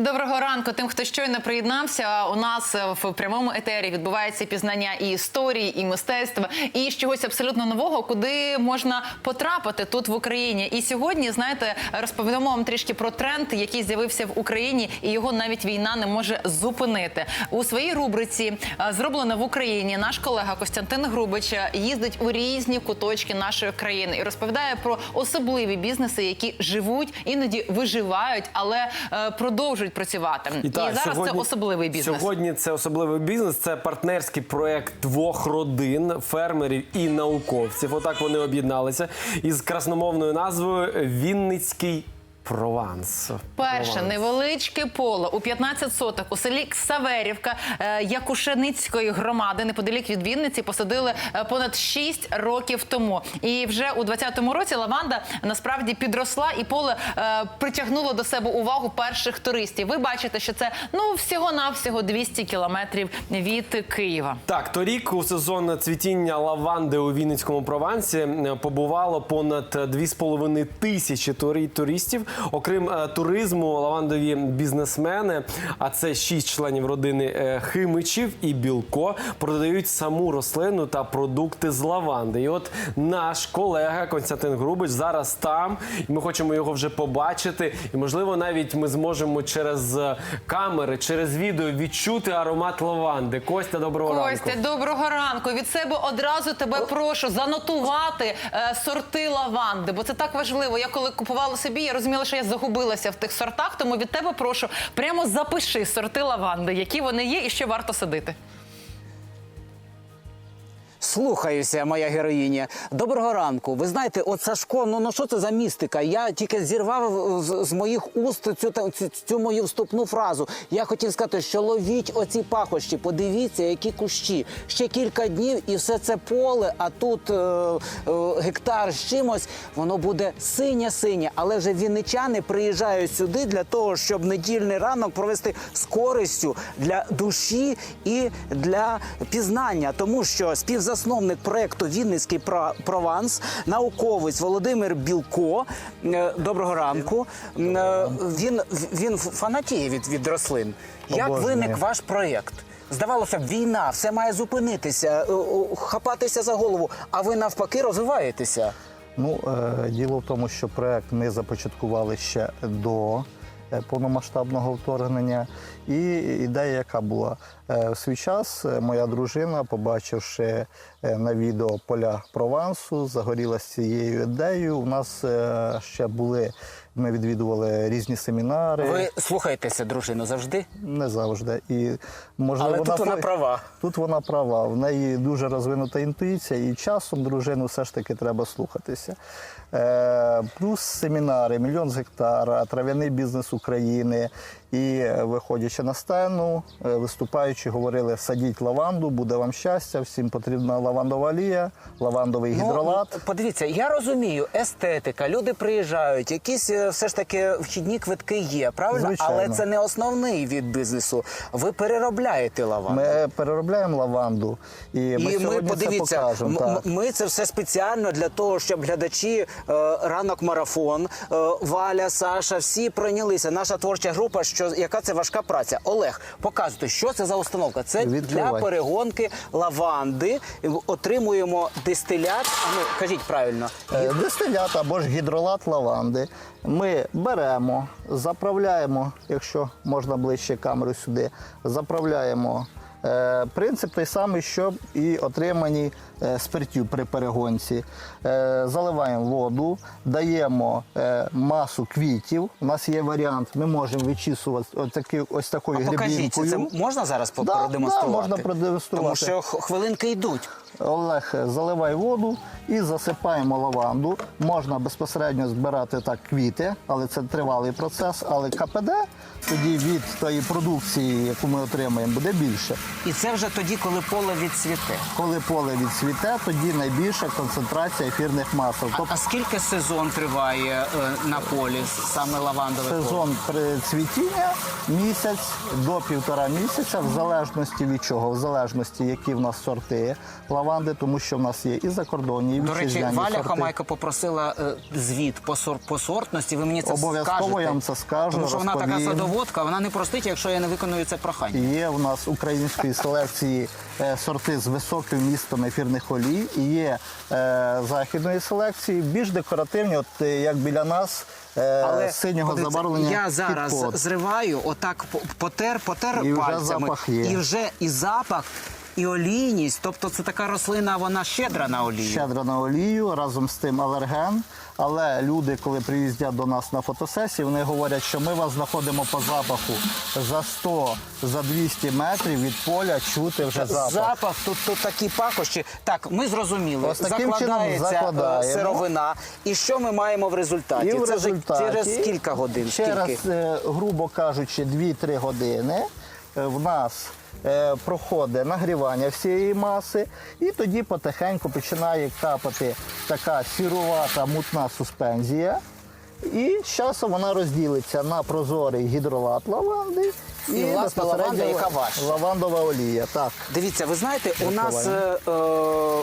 Доброго ранку тим, хто щойно приєднався. У нас е, в прямому етері відбувається пізнання і історії, і мистецтва, і чогось абсолютно нового, куди можна потрапити тут в Україні. І сьогодні, знаєте, розповідамо вам трішки про тренд, який з'явився в Україні, і його навіть війна не може зупинити. У своїй рубриці е, зроблено в Україні. Наш колега Костянтин Грубич е, їздить у різні куточки нашої країни і розповідає про особливі бізнеси, які живуть, іноді виживають, але е, продовжують працювати. І, зараз це особливий бізнес. Сьогодні це особливий бізнес. Це партнерський проект двох родин, фермерів і науковців. Отак вони об'єдналися із красномовною назвою Вінницький Прованс. Перше Прованс. невеличке поле у 15 соток у селі Ксаверівка е, Якушеницької громади неподалік від Вінниці посадили е, понад 6 років тому. І вже у 20-му році лаванда насправді підросла, і поле е, притягнуло до себе увагу перших туристів. Ви бачите, що це ну всього навсього 200 кілометрів від Києва. Так, торік у сезон цвітіння лаванди у Вінницькому Провансі е, побувало понад 2,5 тисячі туристів. Окрім е, туризму, лавандові бізнесмени, а це шість членів родини е, Химичів і Білко, продають саму рослину та продукти з лаванди. І от наш колега Константин Грубич зараз там, і ми хочемо його вже побачити. І можливо, навіть ми зможемо через е, камери, через відео відчути аромат лаванди. Костя, доброго ранку. Костя, доброго ранку. Від себе одразу тебе прошу занотувати е, сорти лаванди, бо це так важливо. Я коли купувала собі, я розуміла, що я загубилася в тих сортах. Тому від тебе прошу прямо запиши сорти лаванди, які вони є, і що варто садити. Слухаюся, моя героїня. Доброго ранку. Ви знаєте, от Сашко, ну, ну що це за містика? Я тільки зірвав з, з моїх уст цю, та- цю, цю мою вступну фразу. Я хотів сказати, що ловіть оці пахощі, подивіться, які кущі. Ще кілька днів і все це поле, а тут е, е, гектар з чимось, воно буде синє-синє. Але вже вінничани приїжджають сюди для того, щоб недільний ранок провести з користю для душі і для пізнання, тому що співзасновник проекту Вінницький Про- Прованс, науковець Володимир Білко. е, Доброго ранку. Е, Він він фанатіє від, від рослин. Як виник ваш проєкт? Здавалося б, війна, все має зупинитися, е, хапатися за голову, а ви навпаки розвиваєтеся. Ну, е, діло в тому, що проект ми започаткували ще до повномасштабного вторгнення. І ідея, яка була Е, в свій час, е, моя дружина, побачивши е, на відео поля Провансу, загорілася цією ідеєю. У нас е, ще були. Ми відвідували різні семінари. Ви слухаєтеся, дружину, завжди? Не завжди. І, можливо, Але тут вона права. Тут вона права. В неї дуже розвинута інтуїція, і часом дружину все ж таки треба слухатися. Е, плюс семінари, мільйон з гектара, трав'яний бізнес України. І е, виходячи на сцену, е, виступаючи, говорили: садіть лаванду, буде вам щастя, всім потрібна лавандова олія, лавандовий гідролат. Ну, подивіться, я розумію, естетика, люди приїжджають, якісь е, все ж таки вхідні квитки є, правильно? Звичайно. Але це не основний від бізнесу. Ви переробляєте лаванду. Ми переробляємо лаванду, і ми І ми подивіться, це покажемо. так. ми це все спеціально для того, щоб глядачі ранок марафон, Валя, Саша, всі пройнялися. Наша творча група, що яка це важка праця. Олег, показуйте, що це за установка. Це для перегонки лаванди. Отримуємо дистилят. А ну кажіть правильно. Е, Дистилят або ж гідролат лаванди. Ми беремо, заправляємо, якщо можна ближче камеру сюди, заправляємо. Е, Принцип той самий, що і отримані е, спиртю при перегонці. Е, Заливаємо воду, даємо масу квітів. У нас є варіант, ми можемо вичісувати ось, такі, ось такою А покажіть, це, можна зараз Да, продемонструвати? да, можна продемонструвати. Тому що хвилинки йдуть. Олег, заливай воду і засипаємо лаванду. Можна безпосередньо збирати так квіти, але це тривалий процес. Але КПД тоді від тої продукції, яку ми отримаємо, буде більше. І це вже тоді, коли поле відцвіте. Коли поле відсвіт. цвіте, тоді найбільша концентрація ефірних масел. А, а скільки сезон триває е, на полі саме лавандовий поле? сезон при цвітіння місяць до півтора місяця, в залежності від чого, в залежності, які в нас сорти лаванди, тому що в нас є і закордонні, і До речі, вітчизняні Валя сорти. Хамайка попросила е, звіт по, сор, по сортності. Ви мені це Обов'язково скажете. я вам це скажу, Тому що вона така розповім. садоводка, вона не простить, якщо я не виконую це прохання. Є у нас української селекції е, сорти з високим містом ефірних олій, і є е, західної селекції, більш декоративні, от е, як біля нас е, синього подивіться, забарвлення. Я зараз зриваю, отак по- потер, потер І вже пальцями. запах є. І вже і запах, і олійність. Тобто це така рослина, вона щедра на олію. щедра на олію, разом з тим алерген. Але люди, коли приїздять до нас на фотосесії, вони говорять, що ми вас знаходимо по запаху за 100, за 200 метрів від поля чути вже запах. Запах, тут, тут такі пахощі. Так, ми зрозуміли. Ось таким чином Закладається е, закладаємо. сировина. І що ми маємо в результаті? І в Це вже результаті через кілька годин. Через, Скільки? е, грубо кажучи, 2-3 години е, в нас проходить нагрівання всієї маси, і тоді потихеньку починає капати така сірувата мутна суспензія. І з часом вона розділиться на прозорий гідролат лаванди І, власне, лаванда, яка ваша. лавандова олія. Так. Дивіться, ви знаєте, у нас е, е,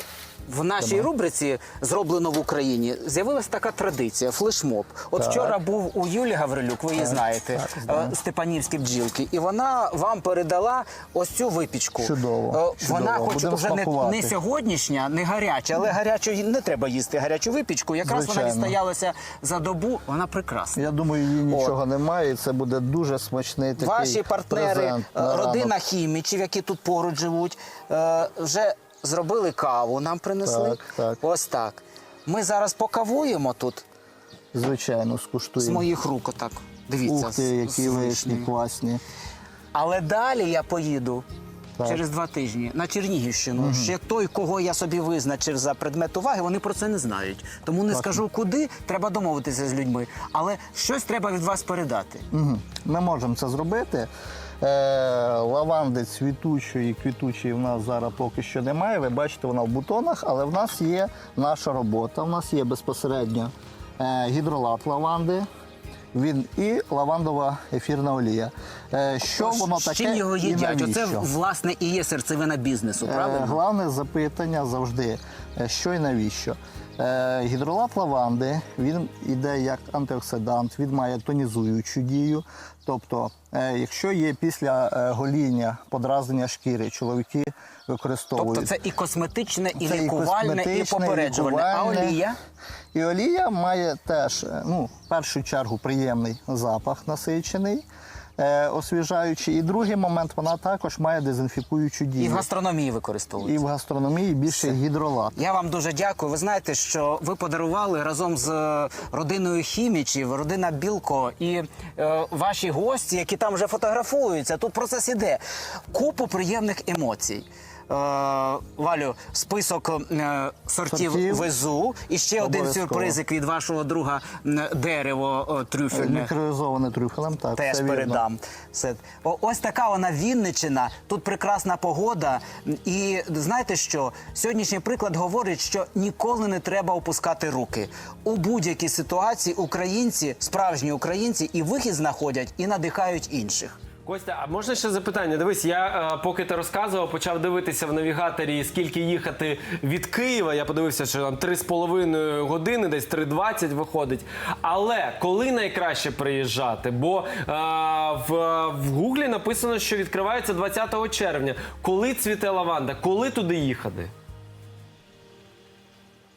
в нашій рубриці зроблено в Україні з'явилася така традиція флешмоб. От Так. вчора був у Юлі Гаврилюк, ви її знаєте, так, е, Степанівські бджілки, і вона вам передала ось цю випічку. Чудово, Е, Вона, чудово. хоч Будемо вже не, не сьогоднішня, не гаряча, але гарячу не треба їсти гарячу випічку. Якраз вона відстоялася за добу. Вона прекрасна. Я думаю, її нічого немає, і це буде дуже смачний такий Ваші партнери, презент е, на родина хімічів, які тут поруч живуть, вже зробили каву, нам принесли. Так, так. Ось так. Ми зараз покавуємо тут Звичайно, з скуштуємо. моїх рук. Отак. Дивіться. Ух ти, з- які вишні класні. Але далі я поїду. Так. Через два тижні на Чернігівщину. Ще той, кого я собі визначив за предмет уваги, вони про це не знають. Тому не скажу куди, треба домовитися з людьми. Але щось треба від вас передати. Мгм. Ми можемо це зробити. Е, лаванди цвітучої, квітучої в нас зараз поки що немає. Ви бачите, вона в бутонах, але в нас є наша робота. У нас є безпосередньо е, гідролат лаванди. Він і лавандова ефірна олія. Е, що воно З таке? чим його і їдять? Оце власне і є серцевина бізнесу, Е, правильно? Головне запитання завжди, що і навіщо. Е, Гідролат лаванди він іде як антиоксидант, він має тонізуючу дію. Тобто, е, якщо є після е, гоління подразнення шкіри, чоловіки використовують. Тобто це і косметичне, і Це лікувальне, і косметичне, попереджувальне. А олія? І олія має теж, ну, в першу чергу, приємний запах насичений, е, освіжаючий. І другий момент, вона також має дезінфікуючу дію. І в гастрономії І в гастрономії більше гідролат. Я вам дуже дякую. Ви знаєте, що ви подарували разом з е, родиною хімічів, родина Білко і е, ваші гості, які там вже фотографуються. Тут процес іде. Купу приємних емоцій. Е, Валю, список е, сортів, Сортів. везу. І ще один сюрпризик від вашого друга дерево е, трюфельне. Мікроризоване трюфелем, так. Теж все передам. Все. Ось така вона Вінничина. Тут прекрасна погода. І знаєте що? Сьогоднішній приклад говорить, що ніколи не треба опускати руки. У будь-якій ситуації українці, справжні українці, і вихід знаходять, і надихають інших. Костя, а можна ще запитання? Дивись, я е, поки ти розказував, почав дивитися в навігаторі, скільки їхати від Києва. Я подивився, що там 3,5 години, десь 3,20 виходить. Але коли найкраще приїжджати? Бо е, в, в Гуглі написано, що відкривається 20 червня. Коли цвіте лаванда? Коли туди їхати?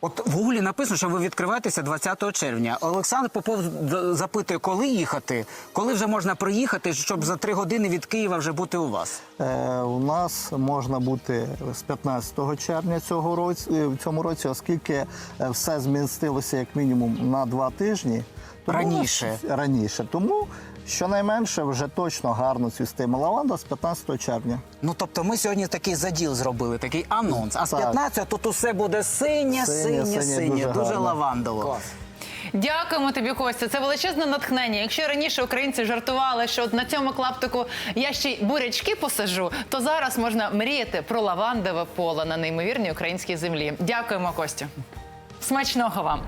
От в гуглі написано, що ви відкриваєтеся 20 червня. Олександр Попов запитує, коли їхати, коли вже можна приїхати, щоб за три години від Києва вже бути у вас. Е, у нас можна бути з 15 червня цього році, е, в цьому році, оскільки е, все змістилося як мінімум на два тижні. Тобто раніше. Ну, раніше. Тому щонайменше вже точно гарно цвістиме лаванда з 15 червня. Ну тобто ми сьогодні такий заділ зробили, такий анонс. А з 15 тут усе буде синє, синє, Синє, синє, синє, дуже дуже, гарно. лавандово. Дякуємо тобі, Костя. Це величезне натхнення. Якщо раніше українці жартували, що от на цьому клаптику я ще й бурячки посажу, то зараз можна мріяти про лавандове поле на неймовірній українській землі. Дякуємо, Костю. Смачного вам.